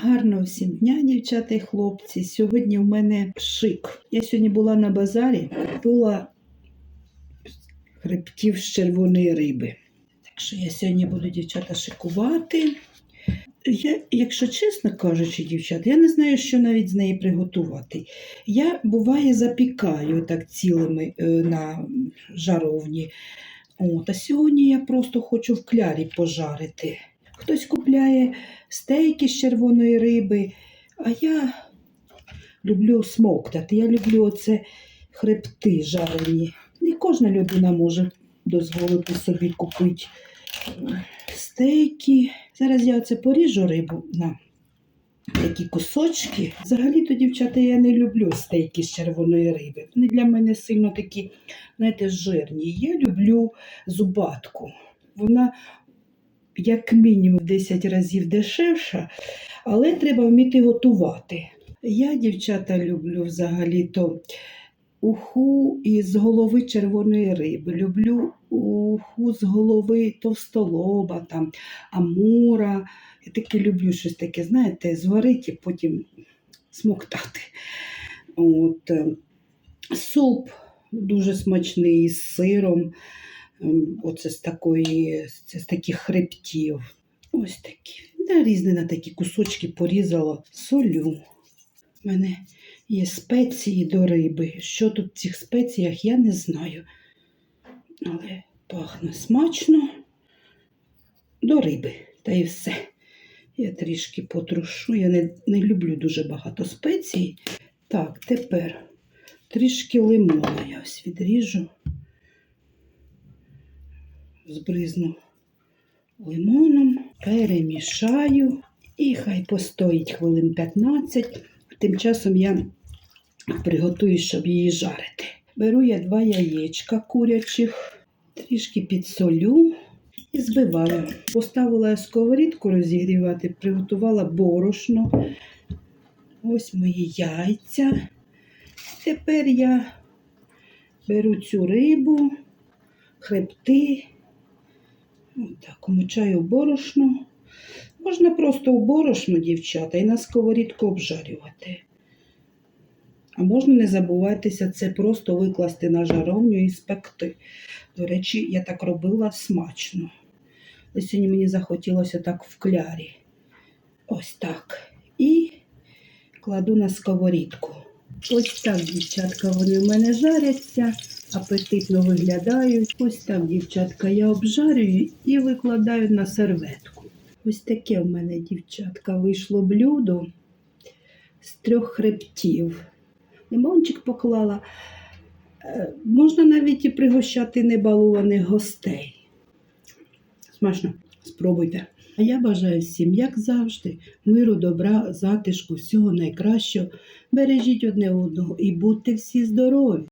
Гарного всім дня, дівчата і хлопці. Сьогодні в мене шик. Я сьогодні була на базарі, купила хребтів з червоної риби. Так що я сьогодні буду дівчата шикувати. Я, якщо чесно кажучи, дівчата, я не знаю, що навіть з неї приготувати. Я буває запікаю так цілими е, на жаровні. От, а сьогодні я просто хочу в клярі пожарити. Хтось купляє стейки з червоної риби, а я люблю смоктати. Я люблю оце хребти жарені. Не кожна людина може дозволити собі купити стейки. Зараз я оце поріжу рибу на такі кусочки. Взагалі-то, дівчата, я не люблю стейки з червоної риби. Вони для мене сильно такі, знаєте, жирні. Я люблю зубатку. Вона як мінімум в 10 разів дешевша, але треба вміти готувати. Я, дівчата, люблю взагалі-то уху із голови червоної риби. Люблю уху з голови товстолоба, там, амура. Я таке люблю щось таке, знаєте, зварити і потім смоктати. От. е, Суп дуже смачний з сиром. Ем, Оце з такої, це з таких хребтів. Ось такі. Да, різні на такі кусочки порізала солю. У мене є спеції до риби. Що тут в цих спеціях, я не знаю. Але пахне смачно до риби. Та і все. Я трішки потрушу. Я не, не люблю дуже багато спецій. Так, тепер трішки лимона я ось відріжу збризну лимоном, перемішаю і хай постоїть хвилин 15. Тим часом я приготую, щоб її жарити. Беру я два яєчка курячих, трішки підсолю і збиваю. Поставила я сковорідку розігрівати, приготувала борошно. Ось мої яйця. Тепер я беру цю рибу, хребти. Так, умочаю в борошно. Можна просто у борошно, дівчата, і на сковорідку обжарювати. А можна не забувайтеся це просто викласти на жаровню і спекти. До речі, я так робила смачно. Але сьогодні мені захотілося так в клярі. Ось так. І кладу на сковорідку. Ось так, дівчатка, вони в мене жаряться, апетитно виглядають. Ось так, дівчатка, я обжарюю і викладаю на серветку. Ось таке в мене, дівчатка, вийшло блюдо з трьох хребтів. Лимончик поклала. Е, Можна навіть і пригощати небалованих гостей. Смачно, спробуйте. А я бажаю всім, як завжди, миру, добра, затишку, всього найкращого. Бережіть одне одного і будьте всі здорові!